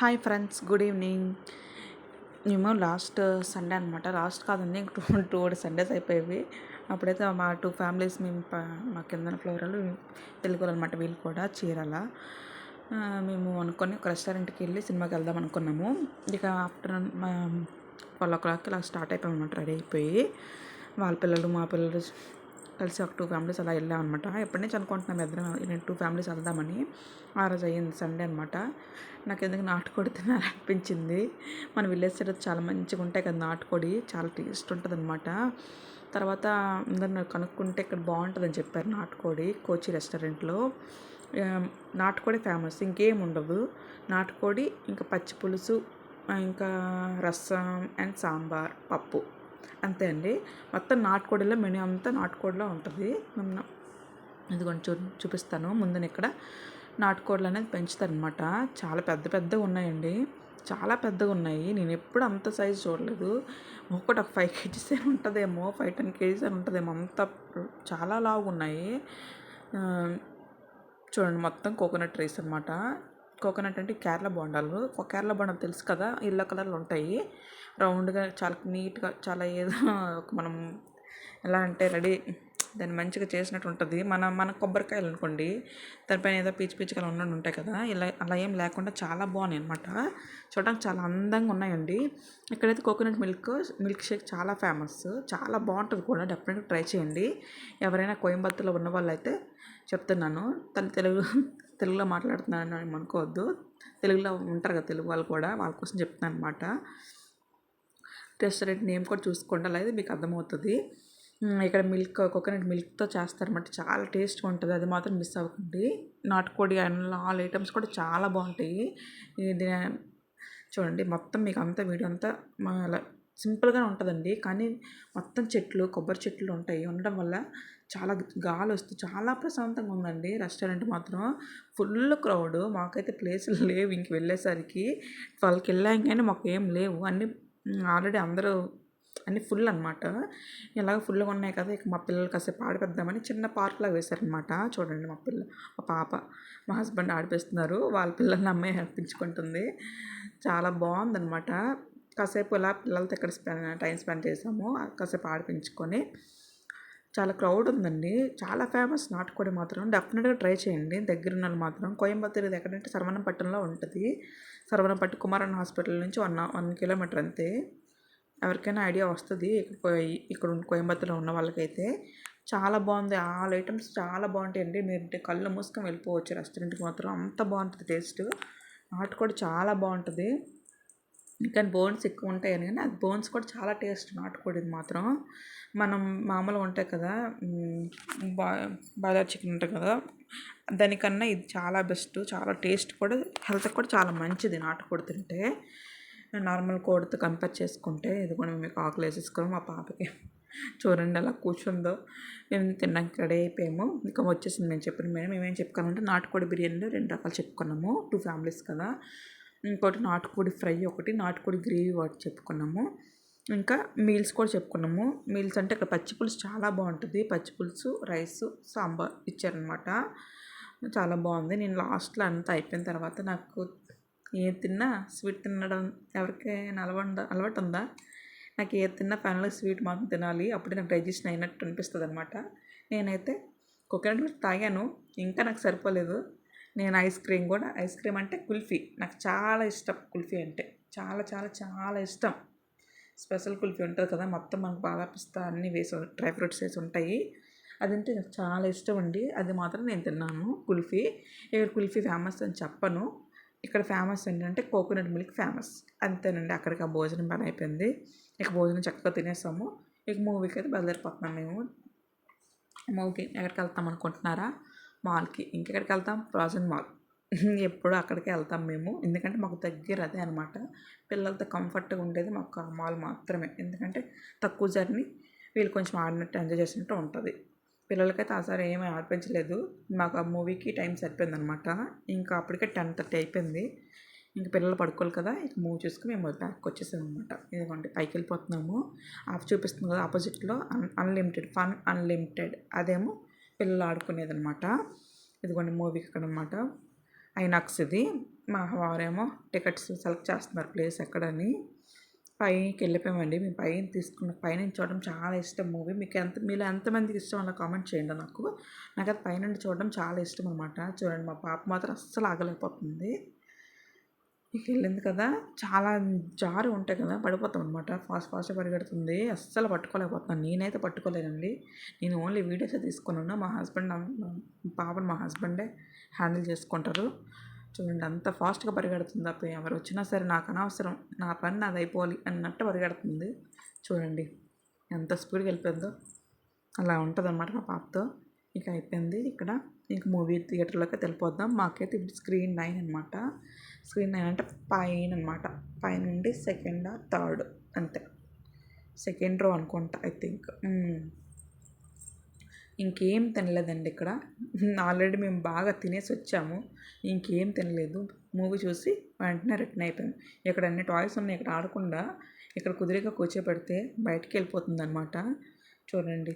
Hi friends good evening. మేము last Sunday అనమాట last కాదండి ఇంక టూ టూ సండేస్ అయిపోయేవి. అప్పుడైతే మా టూ ఫ్యామిలీస్ మేము మా కింద ఫ్లోర్లు తెలుగు అనమాట వీళ్ళు కూడా చీరాల. మేము అనుకొని ఒక రెస్టారెంట్కి వెళ్ళి సినిమాకి వెళ్దాం అనుకున్నాము. ఇక ఆఫ్టర్నూన్ ట్వెల్వ్ ఓ క్లాక్కి ఇలా స్టార్ట్ అయిపోయాం అనమాట రెడీ అయిపోయి. వాళ్ళ పిల్లలు మా పిల్లలు కలిసి ఒక టూ ఫ్యామిలీస్ అలా వెళ్ళాం అనమాట ఎప్పటి నుంచి అనుకుంటున్నాం ఇద్దరం నేను టూ ఫ్యామిలీస్ వెళ్దామని? ఆ రోజు అయ్యింది సండే అనమాట నాకు ఎందుకు నాటుకోడి తినాలనిపించింది? మన విలేజ్ సైడ్ చాలా మంచిగా ఉంటాయి కదా నాటుకోడి. చాలా టేస్ట్ ఉంటుంది అనమాట తర్వాత అందరు కనుక్కుంటే ఇక్కడ బాగుంటుందని చెప్పారు నాటుకోడి కోచి రెస్టారెంట్లో. నాటుకోడి ఫేమస్ ఇంకేం ఉండదు నాటుకోడి ఇంకా పచ్చి పులుసు ఇంకా రసం అండ్ సాంబార్ పప్పు. అంతే అండి. మొత్తం నాటుకోడిలో మెనూ అంతా నాటుకోడిలో ఉంటుంది. మేము ఇదిగోండి చూ చూపిస్తాను. ముందున ఇక్కడ నాటుకోడలు అనేది పెంచుతారనమాట చాలా పెద్ద పెద్దగా ఉన్నాయండి. చాలా పెద్దగా ఉన్నాయి. నేను ఎప్పుడు అంత సైజు చూడలేదు. ఒకటి ఒక ఫైవ్ కేజీస్ అని ఉంటుందేమో ఫైవ్ టెన్ కేజీస్ అని ఉంటుందేమో. అంత చాలా లావుగా ఉన్నాయి. చూడండి మొత్తం కోకోనట్ రైస్ అనమాట కోకోనట్ అంటే కేరళ బోండాలు. కేరళ బోండాలు తెలుసు కదా ఎల్లో కలర్లో ఉంటాయి. రౌండ్గా చాలా నీట్గా చాలా ఏదో ఒక మనం ఎలా అంటే రెడీ దాన్ని మంచిగా చేసినట్టు ఉంటుంది. మన మన కొబ్బరికాయలు అనుకోండి దానిపైన ఏదో పీచు పీచుకలు ఉన్నట్టు ఉంటాయి కదా ఇలా అలా ఏం లేకుండా చాలా బాగున్నాయి అనమాట చూడడానికి చాలా అందంగా ఉన్నాయండి. ఇక్కడైతే కోకోనట్ మిల్క్ మిల్క్ షేక్ చాలా ఫేమస్. చాలా బాగుంటుంది కూడా డెఫినెట్గా ట్రై చేయండి. ఎవరైనా కోయంబత్తూర్లో ఉన్న వాళ్ళు అయితే చెప్తున్నాను. తన తెలుగు తెలుగులో మాట్లాడుతున్నాను అని అనుకోవద్దు. తెలుగులో ఉంటారు కదా తెలుగు వాళ్ళు కూడా వాళ్ళ కోసం చెప్తున్నాను అనమాట రెస్టారెంట్ నేమ్ కూడా చూసుకోండి అలాగే మీకు అర్థమవుతుంది. ఇక్కడ మిల్క్ కోకోనట్ మిల్క్తో చేస్తారన్నమాట. చాలా టేస్ట్గా ఉంటుంది. అది మాత్రం మిస్ అవ్వకండి. నాటుకోడి అండ్ ఆల్ ఐటమ్స్ కూడా చాలా బాగుంటాయి. ఇది చూడండి మొత్తం మీకు అంతా వీడియో అంతా మా అలా సింపుల్గా ఉంటుందండి. కానీ మొత్తం చెట్లు కొబ్బరి చెట్లు ఉంటాయి. ఉండడం వల్ల చాలా గాలి వస్తుంది చాలా ప్రశాంతంగా ఉందండి. రెస్టారెంట్ మాత్రం ఫుల్ క్రౌడ్. మాకైతే ప్లేసులు లేవు. ఇంక వెళ్ళేసరికి ట్వెల్వ్కి వెళ్ళాం కానీ మాకు ఏం లేవు. అన్నీ ఆల్రెడీ అందరూ అన్నీ ఫుల్ అనమాట ఇలాగ ఫుల్గా ఉన్నాయి కదా. ఇక మా పిల్లలు కాసేపు ఆడిపెద్దామని చిన్న పార్క్లాగా వేశారనమాట చూడండి మా పిల్ల మా పాప మా హస్బెండ్ ఆడిపిస్తున్నారు. వాళ్ళ పిల్లల్ని అమ్మాయి నడిపించుకుంటుంది చాలా బాగుందనమాట కాసేపు ఇలా పిల్లలతో ఇక్కడ స్పెండ్ టైం స్పెండ్ చేసాము. కాసేపు ఆడిపించుకొని చాలా క్రౌడ్ ఉందండి. చాలా ఫేమస్ నాటుకోడి మాత్రం. డెఫినెట్గా ట్రై చేయండి. దగ్గర ఉన్న వాళ్ళు మాత్రం. కోయంబత్తూరు ఇది ఎక్కడంటే సర్వనంపట్నంలో ఉంటుంది. సర్వనంపట్టు కుమారన్ హాస్పిటల్ నుంచి వన్ వన్ కిలోమీటర్ అంతే. ఎవరికైనా ఐడియా వస్తుంది. ఇక్కడ ఇక్కడ ఉన్న ఉన్న వాళ్ళకైతే. చాలా బాగుంది. ఆల్ ఐటమ్స్ చాలా బాగుంటాయండి. మీరు కళ్ళు మూసుకొని వెళ్ళిపోవచ్చు రెస్టారెంట్కి మాత్రం. అంత బాగుంటుంది టేస్ట్. నాటుకోడి చాలా బాగుంటుంది. ఇంకా బోన్స్ ఎక్కువ ఉంటాయి అని కానీ అది బోన్స్ కూడా చాలా టేస్ట్ నాటుకోడిది మాత్రం. మనం మామూలుగా ఉంటాయి కదా బా బాయిలర్ చికెన్ ఉంటుంది కదా దానికన్నా ఇది చాలా బెస్ట్ చాలా టేస్ట్ కూడా హెల్త్కి కూడా చాలా మంచిది నాటుకోడి తింటే. నార్మల్ కోడితో కంపేర్ చేసుకుంటే ఇది కూడా మేము ఆకులు వేసేసుకొని మా పాపకి చూడండి అలా కూర్చుందో. మేము తినడానికి రెడీ అయిపోయాము. ఇంకా వచ్చేసింది మేము చెప్పిన మేము మేమేం చెప్పుకోవాలంటే నాటుకోడి బిర్యానీలో రెండు రకాలు చెప్పుకున్నాము. టూ ఫ్యామిలీస్ కదా. ఇంకోటి నాటుకోడి ఫ్రై ఒకటి నాటుకోడి గ్రేవీ ఒకటి చెప్పుకున్నాము. ఇంకా మీల్స్ కూడా చెప్పుకున్నాము. మీల్స్ అంటే ఇక్కడ పచ్చి పులుసు చాలా బాగుంటుంది. పచ్చిపులుసు రైస్ సాంబార్ ఇచ్చారనమాట చాలా బాగుంది. నేను లాస్ట్లో అంతా అయిపోయిన తర్వాత నాకు ఏది తిన్నా స్వీట్ తినడం ఎవరికైనా అలవాటు అలవాటు ఉందా నాకు ఏది తిన్నా ఫైనల్గా స్వీట్ మాత్రం తినాలి. అప్పుడే నాకు డైజెషన్ అయినట్టు అనిపిస్తుంది అనమాట నేనైతే కోకోనట్ మిల్క్ తాగాను. ఇంకా నాకు సరిపోలేదు. నేను ఐస్ క్రీమ్ కూడా ఐస్ క్రీమ్ అంటే కుల్ఫీ. నాకు చాలా ఇష్టం కుల్ఫీ అంటే. చాలా చాలా చాలా ఇష్టం. స్పెషల్ కుల్ఫీ ఉంటుంది కదా మొత్తం మనకు బాగా పిస్తా అన్నీ వేసి డ్రై ఫ్రూట్స్ వేసి ఉంటాయి. అదంటే నాకు చాలా ఇష్టం అండి. అది మాత్రం నేను తిన్నాను కుల్ఫీ. ఇక్కడ కుల్ఫీ ఫేమస్ అని చెప్పను. ఇక్కడ ఫేమస్ ఏంటంటే కోకోనట్ మిల్క్ ఫేమస్. అంతేనండి అక్కడికి ఆ భోజనం పని అయిపోయింది. ఇక భోజనం చక్కగా తినేసాము. ఇక మూవీకి అయితే బయలుదేరిపోతున్నాం మేము. మూవీకి ఎక్కడికి వెళ్తాం అనుకుంటున్నారా? మాల్కి. ఇంకెక్కడికి వెళ్తాం? ప్రాజెంట్ మాల్. ఎప్పుడు అక్కడికే వెళ్తాం మేము. ఎందుకంటే మాకు దగ్గర అదే అనమాట పిల్లలతో కంఫర్ట్గా ఉండేది మాకు ఆ మాల్ మాత్రమే. ఎందుకంటే తక్కువ జర్నీ వీళ్ళు కొంచెం ఆడినట్టు ఎంజాయ్ చేసినట్టు ఉంటుంది. పిల్లలకైతే ఆసారి ఏమీ ఆడిపించలేదు. మాకు ఆ మూవీకి టైం సరిపోయింది అనమాట ఇంకా అప్పటికే టెన్ థర్టీ అయిపోయింది. ఇంక పిల్లలు పడుకోవాలి కదా ఇక మూవ్ చూసుకుని మేము బ్యాక్ వచ్చేసాం అనమాట ఇదిగోండి పైకి వెళ్ళిపోతున్నాము. ఆఫ్ చూపిస్తుంది కదా ఆపోజిట్లో. Un unlimited fun unlimited. అదేమో పిల్లలు ఆడుకునేది అనమాట ఇదిగోండి మూవీకి అక్కడ అనమాట ఐనాక్స్ ఇది. మా వారేమో టికెట్స్ సెలెక్ట్ చేస్తున్నారు ప్లేస్ ఎక్కడని. పైకి వెళ్ళిపోయామండి. మేము పైన తీసుకున్న పైన చూడడం చాలా ఇష్టం మూవీ. మీకు ఎంత మీలో ఎంతమందికి ఇష్టం అలా కామెంట్ చేయండి నాకు. నాకు అది పైన చూడడం చాలా ఇష్టం అనమాట. చూడండి మా పాప మాత్రం అస్సలు ఆగలేకపోతుంది. ఇక వెళ్ళింది కదా? చాలా జారు ఉంటాయి కదా? పడిపోతాం అనమాట ఫాస్ట్ ఫాస్ట్గా పరిగెడుతుంది. అస్సలు పట్టుకోలేకపోతున్నాను. నేనైతే పట్టుకోలేనండి. నేను ఓన్లీ వీడియోస్ తీసుకున్నాను. మా హస్బెండ్ పాపను మా హస్బెండే హ్యాండిల్ చేసుకుంటారు. చూడండి అంత ఫాస్ట్గా పరిగెడుతుంది అప్పుడు ఎవరు వచ్చినా సరే నాకు అనవసరం. నా పని నాది అయిపోవాలి అన్నట్టు పరిగెడుతుంది. చూడండి ఎంత స్పీడ్గా వెళ్ళిపోయిందో. అలా ఉంటుంది అనమాట మా పాపతో. ఇక అయిపోయింది. ఇక్కడ ఇంక మూవీ థియేటర్లోకి వెళ్ళిపోద్దాం మాకైతే ఇప్పుడు స్క్రీన్ నైన్ అనమాట స్క్రీన్ నైన్ అంటే పైన అనమాట పైనుండి సెకండ్ థర్డ్ అంతే. సెకండ్ రో అనుకుంటా ఐ థింక్. ఇంకేం తినలేదండి ఇక్కడ. ఆల్రెడీ మేము బాగా తినేసి వచ్చాము. ఇంకేం తినలేదు. మూవీ చూసి వెంటనే రిటర్న్ అయిపోయాము. ఇక్కడ అన్ని టాయ్స్ ఉన్నాయి ఇక్కడ ఆడకుండా. ఇక్కడ కుదిరిగా కూర్చోబెడితే బయటికి వెళ్ళిపోతుంది అనమాట చూడండి.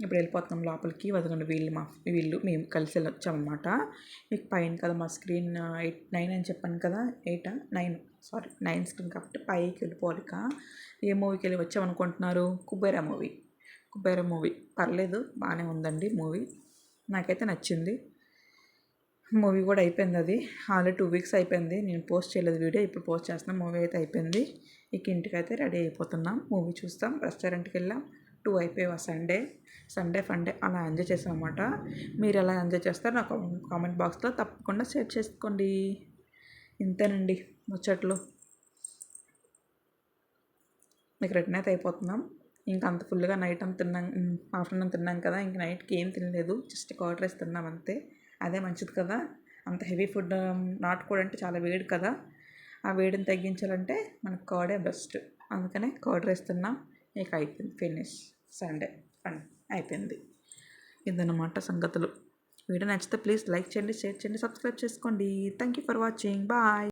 ఇప్పుడు వెళ్ళిపోతున్నాం లోపలికి. వదకండి వీళ్ళు మా వీళ్ళు మేము కలిసి వెళ్ళొచ్చామన్నమాట. మీకు పైన కదా మా స్క్రీన్ ఎయిట్ నైన్ అని చెప్పాను కదా? ఎయిటా? నైన్. సారీ నైన్ స్క్రీన్ కాబట్టి పైకి వెళ్ళిపోవాలి ఏ మూవీకి వెళ్ళి వచ్చామనుకుంటున్నారు? కుబేరా మూవీ. కుబేరా మూవీ. పర్లేదు బాగానే ఉందండి మూవీ. నాకైతే నచ్చింది. మూవీ కూడా అయిపోయింది అది. ఆల్రెడీ టూ వీక్స్ అయిపోయింది. నేను పోస్ట్ చేయలేదు వీడియో ఇప్పుడు పోస్ట్ చేస్తున్నాం మూవీ అయితే అయిపోయింది. ఇక ఇంటికైతే రెడీ అయిపోతున్నాం. మూవీ చూస్తాం రెస్టారెంట్కి వెళ్ళాం. టూ అయిపోయావు? సండే సండే ఫండే అలా ఎంజాయ్ చేసామన్నమాట అనమాట మీరు ఎలా ఎంజాయ్ చేస్తారు నాకు కామెంట్ బాక్స్లో తప్పకుండా షేర్ చేసుకోండి. ఇంతేనండి ముచ్చట్లు. మీకు రిటర్న్ అయితే అయిపోతున్నాం. ఇంకా అంత ఫుల్గా నైట్ అంత తిన్నాం ఆఫ్టర్నూన్ తిన్నాం కదా ఇంక నైట్కి ఏం తినలేదు. జస్ట్ కర్డ్ రైస్ తిన్నాం అంతే. అదే మంచిది కదా. అంత హెవీ ఫుడ్ నాటుకోడి అంటే చాలా వేడి కదా. ఆ వేడిని తగ్గించాలంటే మనకు కర్డే బెస్ట్. అందుకనే కర్డ్ రైస్ తిన్నాం. ఇక అయిపోయింది ఫినిష్ సండే ఫన్ అయిపోయింది. ఇదన్నమాట సంగతులు. వీడియో నచ్చితే ప్లీజ్ లైక్ చేయండి షేర్ చేయండి సబ్స్క్రైబ్ చేసుకోండి. Thank you for watching bye